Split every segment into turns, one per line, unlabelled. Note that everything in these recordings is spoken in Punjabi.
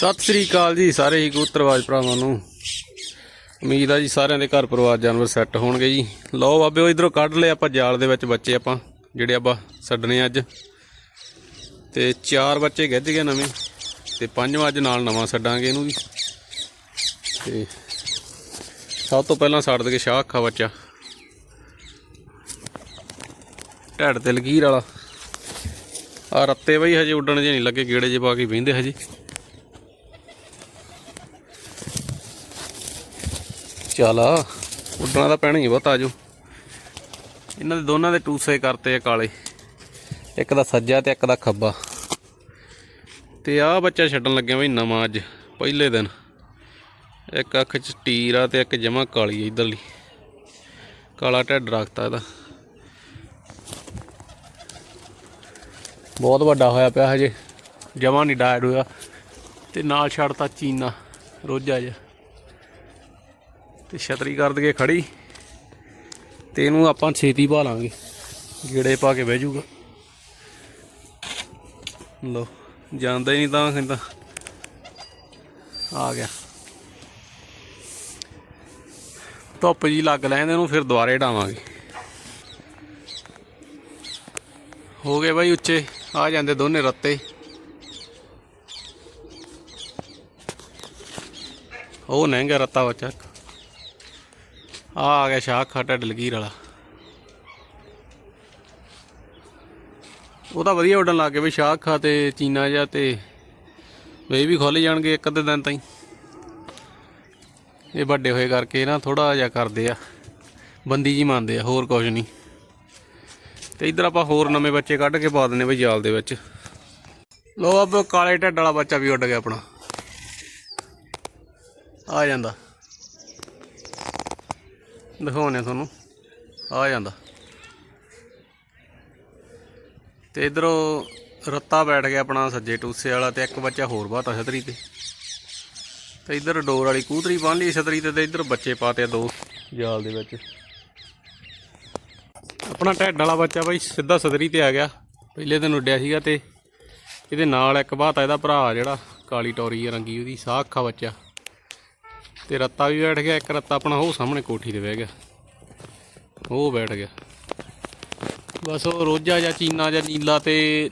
ਸਤਿ ਸ੍ਰੀ ਅਕਾਲ ਜੀ, ਸਾਰੇ ਹੀ ਕਬੂਤਰਵਾਜ ਭਰਾਵਾਂ ਨੂੰ। ਉਮੀਦ ਆ ਜੀ ਸਾਰਿਆਂ ਦੇ ਘਰ ਪਰਿਵਾਰ ਜਾਨਵਰ ਸੈੱਟ ਹੋਣਗੇ ਜੀ। ਲਓ ਬਾਬਿਓ, ਇਧਰੋਂ ਕੱਢ ਲਏ ਆਪਾਂ ਜਾਲ ਦੇ ਵਿੱਚ ਬੱਚੇ ਆਪਾਂ, ਜਿਹੜੇ ਆਪਾਂ ਛੱਡਣੇ ਅੱਜ। ਤੇ ਚਾਰ ਬੱਚੇ ਗਿੱਜ ਗਏ ਨਵੇਂ, ਤੇ ਪੰਜਵਾਂ ਅੱਜ ਨਾਲ ਨਵਾਂ ਛੱਡਾਂਗੇ ਇਹਨੂੰ ਵੀ ਤੇ ਸਭ ਤੋਂ ਪਹਿਲਾਂ ਛੱਡ ਦੇ ਕੇ ਸ਼ਾਹ ਅੱਖਾ ਬੱਚਾ। ਢੱਡ ਤੇ ਲਕੀਰ ਵਾਲਾ। ਆ ਰੱਤੇ ਬਈ ਹਜੇ ਉੱਡਣ ਜੇ ਨਹੀਂ ਲੱਗੇ, ਗੇੜੇ ਜੇ ਪਾ ਕੇ ਬਹਿੰਦੇ ਹਜੇ। ਚੱਲ ਆ, ਉੱਡਣਾ ਤਾਂ ਪੈਣਾ ਹੀ ਬਹੁਤ ਆਜੋ ਇਹਨਾਂ ਦੇ ਦੋਨਾਂ ਦੇ ਟੂਸੇ ਕਰਤੇ ਆ ਕਾਲੇ। ਇੱਕ ਦਾ ਸੱਜਾ ਤੇ ਇੱਕ ਦਾ ਖੱਬਾ। ਤੇ ਆਹ ਬੱਚਾ ਛੱਡਣ ਲੱਗਿਆ ਬਈ ਨਵਾਂ ਅੱਜ ਪਹਿਲੇ ਦਿਨ। ਇੱਕ ਅੱਖ ਚ ਟੀਰ ਆ ਤੇ ਇੱਕ ਜਮਾ ਕਾਲੀ ਆ ਇਧਰਲੀ। ਕਾਲਾ ਢੱਡ ਰੱਖਤਾ ਇਹਦਾ। ਬਹੁਤ ਵੱਡਾ ਹੋਇਆ ਪਿਆ ਹਜੇ। ਜਮਾ ਨਹੀਂ ਡਾਇਡ ਹੋਇਆ। ਤੇ ਨਾਲ ਛੱਡਤਾ ਚੀਨਾ ਰੋਜਾ ਜਿਹਾ। ਤੇ ਛਤਰੀ ਕਰ ਦਗੇ ਖੜੀ ਤੇ ਇਹਨੂੰ ਆਪਾਂ ਛੇਤੀ ਪਾ ਲਾਂਗੇ ਗੇੜੇ ਪਾ ਕੇ ਬਹਿ ਜਾਊਗਾ। ਲੋ ਜਾਂਦਾ ਹੀ ਨਹੀਂ ਤਾਂ ਕਹਿੰਦਾ। ਆ ਗਿਆ। ਧੁੱਪ ਜੀ ਲੱਗ ਲੈਂਦੇ ਇਹਨੂੰ, ਫਿਰ ਦੁਬਾਰੇ ਢਾਵਾਂਗੇ ਹੋ ਗਏ ਬਾਈ ਉੱਚੇ, ਆ ਜਾਂਦੇ ਦੋਨੇ ਰੱਤੇ। ਉਹ ਨਹਿੰਗਾ ਰੱਤਾ ਵਾ ਚੱਕ ਆ ਆ ਗਿਆ ਸ਼ਾਹ ਖਾਟਾ ਡਲਗੀਰ ਵਾਲਾ। ਉਹ ਤਾਂ ਵਧੀਆ ਉੱਡਣ ਲੱਗ ਗਏ ਵੀ ਸ਼ਾਹ ਖਾ ਤੇ ਚੀਨਾ ਜਾਂ ਤੇ ਇਹ ਵੀ ਖੁੱਲ ਜਾਣਗੇ ਇੱਕ ਅੱਧੇ ਦਿਨ ਤਾਈਂ। ਇਹ ਵੱਡੇ ਹੋਏ ਕਰਕੇ ਨਾ ਥੋੜਾ ਜਿਹਾ ਕਰਦੇ ਆ, ਬੰਦੀ ਜੀ ਮੰਨਦੇ ਆ, ਹੋਰ ਕੁਝ ਨਹੀਂ। ਤੇ ਇਧਰ ਆਪਾਂ ਹੋਰ ਨਵੇਂ ਬੱਚੇ ਕੱਢ ਕੇ ਪਾ ਦਿੰਨੇ ਬਈ ਜਾਲ ਦੇ ਵਿੱਚ। ਲੋ ਅਬ ਕਾਲੇ ਢੱਡ ਵਾਲਾ ਬੱਚਾ ਵੀ ਉੱਡ ਗਿਆ ਆਪਣਾ। ਆ ਜਾਂਦਾ। ਦਿਖਾਉਣੇ ਤੁਹਾਨੂੰ। ਆ ਜਾਂਦਾ। ਤੇ ਇਧਰੋਂ ਰੱਤਾ ਬੈਠ ਗਿਆ ਆਪਣਾ ਸੱਜੇ ਟੂਸੇ ਵਾਲਾ ਤੇ ਇੱਕ ਬੱਚਾ ਹੋਰ ਬਾਤਾ ਛਤਰੀ ਤੇ। ਤੇ ਇਧਰ ਡੋਰ ਵਾਲੀ ਕੂਤਰੀ ਬੰਨ ਲਈ ਛਤਰੀ ਤੇ ਤੇ ਇਧਰ ਬੱਚੇ ਪਾਤੇ ਦੋ ਜਾਲ ਦੇ ਵਿੱਚ। ਆਪਣਾ ਢੱਡ ਵਾਲਾ ਬੱਚਾ ਬਾਈ ਸਿੱਧਾ ਸਦਰੀ ਤੇ ਆ ਗਿਆ। ਪਹਿਲੇ ਦਿਨ ਉੱਡਿਆ ਸੀਗਾ ਤੇ ਇਹਦੇ ਨਾਲ ਇੱਕ ਬਾਤਾ ਇਹਦਾ ਭਰਾ ਜਿਹੜਾ ਕਾਲੀ ਟੋਰੀ ਆ ਰੰਗੀ ਉਹਦੀ, ਸਾਹ ਬੱਚਾ। ਤੇ ਰੱਤਾ ਵੀ ਬੈਠ ਗਿਆ, ਇੱਕ ਰੱਤਾ ਆਪਣਾ ਉਹ ਸਾਹਮਣੇ ਕੋਠੀ ਤੇ ਬਹਿ ਗਿਆ। ਉਹ ਬੈਠ ਗਿਆ। ਬਸ ਉਹ ਰੋਜਾ ਜਾਂ ਚੀਨਾ ਜਾਂ ਨੀਲਾ ਤੇ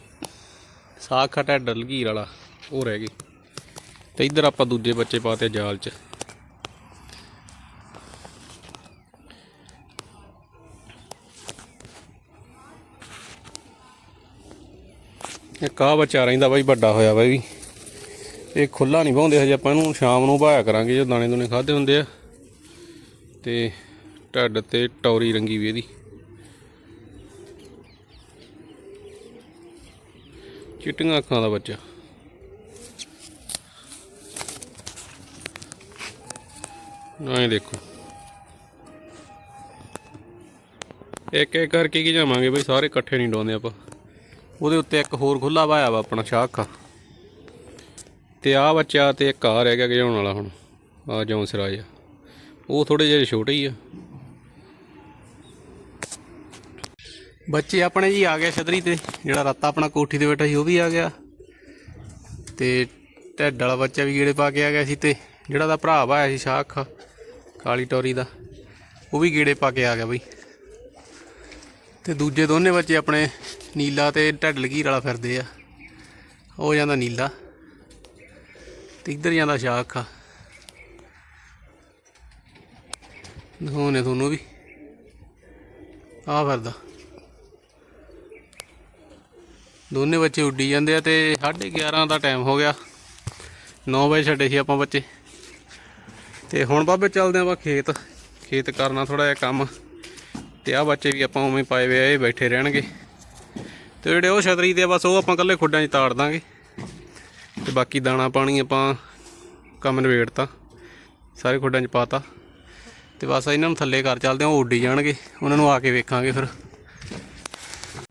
ਸਾਖ ਖਟਾ ਡਲਗੀਰ ਵਾਲਾ ਉਹ ਰਹਿ ਗਈ। ਤੇ ਇੱਧਰ ਆਪਾਂ ਦੂਜੇ ਬੱਚੇ ਪਾਤੇ ਜਾਲ 'ਚ। ਇੱਕ ਆ ਬੱਚਾ ਰਹਿੰਦਾ ਬਾਈ, ਵੱਡਾ ਹੋਇਆ ਬਾਈ। ਵੀ ਇਹ ਖੁੱਲਾ ਨਹੀਂ ਪਾਉਂਦੇ ਹਜੇ ਆਪਾਂ ਇਹਨੂੰ, ਸ਼ਾਮ ਨੂੰ ਭਾਇਆ ਕਰਾਂਗੇ ਜੋ ਦਾਣੇ ਦੁਨੇ ਖਾਦੇ ਹੁੰਦੇ ਆ। ਤੇ ਢੱਡ ਤੇ ਟੌਰੀ ਰੰਗੀ ਵੀ ਇਹਦੀ। ਚਿੱਟੀਆਂ ਅੱਖਾਂ ਦਾ ਬੱਚਾ। ਨਾ ਇਹ ਦੇਖੋ। ਇੱਕ ਇੱਕ ਕਰਕੇ ਕੀ ਜਾਵਾਂਗੇ ਬਈ, ਸਾਰੇ ਇਕੱਠੇ ਨਹੀਂ ਡਾਉਂਦੇ ਆਪਾਂ। ਉਹਦੇ ਉੱਤੇ ਇੱਕ ਹੋਰ ਖੁੱਲਾ ਵਾਇਆ ਵਾ ਆਪਣਾ ਸ਼ਾਖਾ ਤੇ ਆ ਬੱਚਾ ਤੇ ਇੱਕ ਆ ਰਹਿ ਗਿਆ ਗਜਾਉਣ ਵਾਲਾ ਹੁਣ ਆ ਜੌਂ ਸਿਰਾਜ ਆ। ਉਹ ਥੋੜੇ ਜਿਹੇ ਛੋਟੇ ਹੀ ਆ। ਬੱਚੇ ਆਪਣੇ ਜੀ ਆ ਗਿਆ ਛਤਰੀ ਤੇ, ਜਿਹੜਾ ਰੱਤਾ ਆਪਣਾ ਕੋਠੀ ਤੇ ਬੈਠਾ ਸੀ ਉਹ ਵੀ ਆ ਗਿਆ। ਤੇ ਢੱਡ ਵਾਲਾ ਬੱਚਾ ਵੀ ਗੇੜੇ ਪਾ ਕੇ ਆ ਗਿਆ ਸੀ ਤੇ ਜਿਹੜਾ ਦਾ ਭਰਾ ਆਇਆ ਸੀ ਸ਼ਾਖ, ਕਾਲੀ ਟੋਰੀ ਦਾ, ਉਹ ਵੀ ਗੇੜੇ ਪਾ ਕੇ ਆ ਗਿਆ ਬਈ। ਤੇ ਦੂਜੇ ਦੋਨੇ ਬੱਚੇ ਆਪਣੇ ਨੀਲਾ ਤੇ ਢੱਡ ਲਗੀਰ ਵਾਲਾ ਫਿਰਦੇ ਆ। ਉਹ ਜਾਂਦਾ ਨੀਲਾ। ਤੇ ਇੱਧਰ ਜਾਂਦਾ ਸ਼ਾਖ ਆ। ਦਿਖਾਉਣੇ ਤੁਹਾਨੂੰ ਵੀ। ਆ ਫਿਰਦਾ। ਦੋਨੇ ਬੱਚੇ ਉੱਡੀ ਜਾਂਦੇ ਆ ਤੇ 11:30 ਦਾ ਟਾਈਮ ਹੋ ਗਿਆ। 9 ਵਜੇ ਛੱਡੇ ਸੀ ਆਪਾਂ ਬੱਚੇ। ਤੇ ਹੁਣ ਬਾਬੇ ਚੱਲਦੇ ਆਪਾਂ ਖੇਤ। ਖੇਤ ਕਰਨਾ ਥੋੜਾ ਜਿਹਾ ਕੰਮ। ਤੇ ਆ ਬੱਚੇ ਵੀ ਆਪਾਂ ਉਵੇਂ ਪਾਏ ਵੇ ਆ, ਇਹ ਬੈਠੇ ਰਹਿਣਗੇ। ਤੇ ਜਿਹੜੇ ਉਹ ਛਤਰੀ ਤੇ ਆ, ਬਸ ਉਹ ਆਪਾਂ ਕੱਲੇ ਖੁੱਡਾਂ 'ਚ ਤਾੜ ਦਾਂਗੇ। ਤੇ ਬਾਕੀ ਦਾਣਾ ਪਾਣੀ ਆਪਾਂ ਕੰਮ ਨਵੇੜਤਾ ਸਾਰੇ ਖੁੱਡਾਂ 'ਚ ਪਾਤਾ। ਤੇ ਬਸ ਇਹਨਾਂ ਨੂੰ ਥੱਲੇ ਘਰ ਚੱਲਦੇ ਆ ਉਹ ਉੱਡੀ ਜਾਣਗੇ, ਉਹਨਾਂ ਨੂੰ ਆ ਕੇ ਵੇਖਾਂਗੇ ਫਿਰ।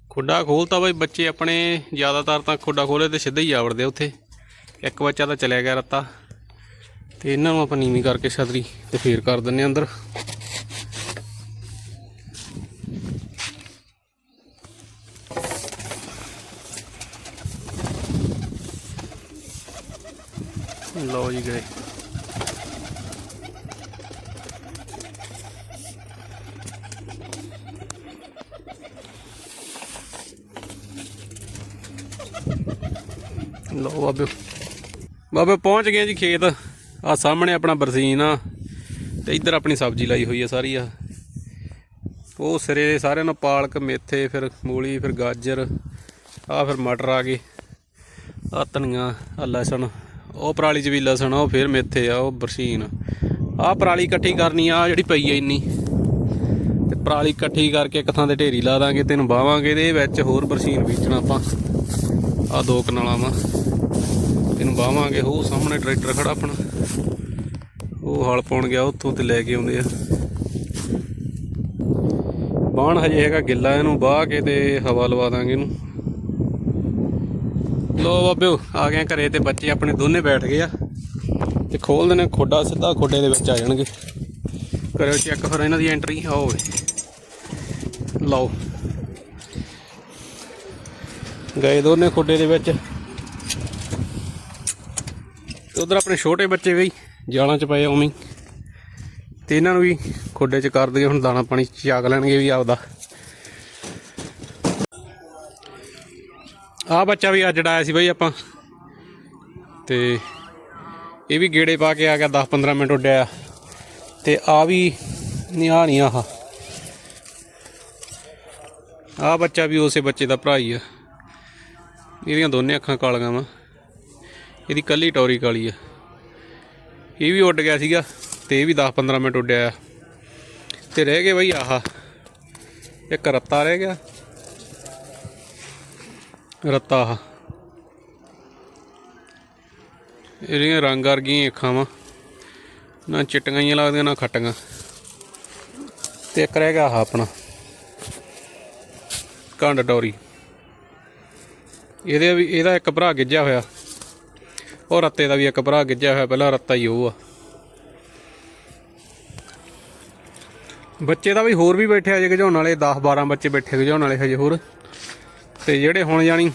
ਖੁੱਡਾ ਖੋਲਤਾ ਬਈ, ਬੱਚੇ ਆਪਣੇ ਜ਼ਿਆਦਾਤਰ ਤਾਂ ਖੁੱਡਾ ਖੋਲੇ ਤੇ ਸਿੱਧਾ ਹੀ ਆਵੜਦੇ ਉੱਥੇ। ਇੱਕ ਬੱਚਾ ਤਾਂ ਚਲਿਆ ਗਿਆ ਰੱਤਾ। ਤੇ ਇਹਨਾਂ ਨੂੰ ਆਪਾਂ ਨੀਵੀਂ ਕਰਕੇ ਛਤਰੀ ਤੇ ਫੇਰ ਕਰ ਦਿੰਨੇ ਆ ਅੰਦਰ। ਲਓ ਜੀ ਗਏ। ਲਓ ਬਾਬੇ। ਬਾਬੇ ਪਹੁੰਚ ਗਏ ਜੀ ਖੇਤ। ਆ ਸਾਹਮਣੇ ਆਪਣਾ ਬਰਸੀਨ ਆ ਤੇ ਇੱਧਰ ਆਪਣੀ ਸਬਜ਼ੀ ਲਾਈ ਹੋਈ ਆ ਸਾਰੀ ਆ। ਉਹ ਸਿਰੇ ਸਾਰਿਆਂ ਨੂੰ ਪਾਲਕ, ਮੇਥੇ, ਫਿਰ ਮੂਲੀ, ਫਿਰ ਗਾਜਰ ਆ ਫਿਰ ਮਟਰ ਆ ਗਏ। ਆ ਧਨੀਆ ਆ ਲਸਣ ਉਹ ਪਰਾਲੀ ਚ ਵੀ ਲਸਣ, ਉਹ ਫਿਰ ਮੇਥੇ ਆ, ਉਹ ਬਰਸੀਨ। ਆ ਪਰਾਲੀ ਇਕੱਠੀ ਕਰਨੀ ਆ, ਆਹ ਜਿਹੜੀ ਪਈ ਆ ਇੰਨੀ। ਤੇ ਪਰਾਲੀ ਇਕੱਠੀ ਕਰਕੇ ਇੱਕ ਥਾਂ ਤੇ ਢੇਰੀ ਲਾ ਦਾਂਗੇ, ਤੈਨੂੰ ਬਾਵਾਂਗੇ ਤੇ ਇਹ ਵਿੱਚ ਹੋਰ ਬਰਸੀਨ ਬੀਜਣਾ ਆਪਾਂ। ਆ ਦੋ ਕਨਾਲਾਂ ਵਾ। ਤੈਨੂੰ ਬਾਵਾਂਗੇ, ਉਹ ਸਾਹਮਣੇ ਟਰੈਕਟਰ ਖੜਾ ਆਪਣਾ। ਉਹ ਹਲ ਪਾਉਣ ਗਿਆ, ਉੱਥੋਂ ਤੇ ਲੈ ਕੇ ਆਉਂਦੇ ਆ। ਬਾਣ ਹਜੇ ਹੈਗਾ ਗਿੱਲਾ ਇਹਨੂੰ, ਬਾਹ ਕੇ ਤੇ ਹਵਾ ਲਵਾ ਦਾਂਗੇ ਇਹਨੂੰ। ਲੋ ਬਾਬਿਓ, ਆ ਗਏ ਘਰੇ ਤੇ ਬੱਚੇ ਆਪਣੇ ਦੋਨੇ ਬੈਠ ਗਏ ਆ। ਤੇ ਖੋਲ ਦੇਣੇ, ਖੋਡਾ ਸਿੱਧਾ ਖੋਡੇ ਦੇ ਵਿੱਚ ਆ ਜਾਣਗੇ। ਕਰਿਓ ਚੈੱਕ ਫਿਰ ਇਹਨਾਂ ਦੀ ਐਂਟਰੀ ਆ ਹੋਵੇ ਲਓ। ਗਏ ਦੋਨੇ ਖੋਡੇ ਦੇ ਵਿੱਚ। ਤੇ ਉਧਰ ਆਪਣੇ ਛੋਟੇ ਬੱਚੇ ਵੀ ਜਾਲਾਂ ਚ ਪਏ ਉਵੇਂ ਤੇ ਇਹਨਾਂ ਨੂੰ ਵੀ ਖੋਡੇ ਚ ਕਰ ਦਈਏ, ਹੁਣ ਦਾਣਾ ਪਾਣੀ ਚਾਕ ਲੈਣਗੇ ਵੀ ਆਪਦਾ। ਆ ਬੱਚਾ ਵੀ ਅੱਜ ਡਾਇਆ ਸੀ ਬਈ ਆਪਾਂ। ਤੇ ਇਹ ਵੀ ਗੇੜੇ ਪਾ ਕੇ ਆ ਗਿਆ 10 15 ਮਿੰਟ ਉੱਡਿਆ। ਤੇ ਆ ਵੀ ਨਹੀਂ ਆ ਨਹੀਂ ਆਹ ਆ ਬੱਚਾ ਵੀ ਉਸੇ ਬੱਚੇ ਦਾ ਭਰਾ ਹੀ ਆ। ਇਹਦੀਆਂ ਦੋਨੇ ਅੱਖਾਂ ਕਾਲੀਆਂ ਵਾ। ਇਹਦੀ ਕੱਲੀ ਟੌਰੀ ਕਾਲੀ ਆ। ਇਹ ਵੀ ਉੱਡ ਗਿਆ ਸੀਗਾ ਤੇ ਇਹ ਵੀ 10 15 ਮਿੰਟ ਉੱਡਿਆ ਆ। ਤੇ ਰਹਿ ਗਏ ਬਈ ਆਹਾ। ਇੱਕ ਰੱਤਾ ਰਹਿ ਗਿਆ। ਰੱਤਾ ਆਹ ਇਹਦੀਆਂ ਰੰਗ ਵਰਗੀਆਂ ਅੱਖਾਂ ਵਾ। ਨਾ ਚਿੱਟੀਆਂ ਹੀ ਲੱਗਦੀਆਂ, ਨਾ ਖੱਟੀਆਂ। ਤੇ ਇੱਕ ਰਹਿ ਗਿਆ ਆਹ ਆਪਣਾ। ਕੰਡ ਡੋਰੀ। ਇਹਦੇ ਵੀ, ਇਹਦਾ ਇੱਕ ਭਰਾ ਗਿੱਜਿਆ ਹੋਇਆ। ਉਹ ਰੱਤੇ ਦਾ ਵੀ ਇੱਕ ਭਰਾ ਗਿੱਜਿਆ ਹੋਇਆ, ਪਹਿਲਾਂ ਰੱਤਾ ਹੀ ਉਹ ਆ। ਬੱਚੇ ਦਾ ਵੀ ਹੋਰ ਵੀ ਬੈਠੇ ਆ ਜੇ ਗਜਾਉਣ ਵਾਲੇ 10 12 ਬੱਚੇ ਬੈਠੇ ਗਜਾਉਣ ਵਾਲੇ ਹਜੇ ਹੋਰ। ਤੇ ਜਿਹੜੇ ਹੁਣ ਜਾਣੀ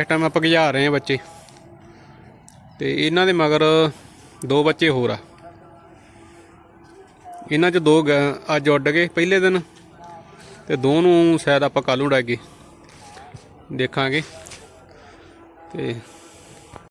ਇਸ ਟਾਈਮ ਆਪਾਂ ਗਜਾ ਰਹੇ ਆ ਬੱਚੇ। ਤੇ ਇਹਨਾਂ ਦੇ ਮਗਰ ਦੋ ਬੱਚੇ ਹੋਰ ਆ। ਇਹਨਾਂ ਚ ਦੋ ਗ- ਅੱਜ ਉੱਡ ਗਏ ਪਹਿਲੇ ਦਿਨ ਤੇ ਦੋ ਨੂੰ ਸ਼ਾਇਦ ਆਪਾਂ ਕੱਲ ਨੂੰ ਉਡਾਈਏ। ਦੇਖਾਂਗੇ। ਤੇ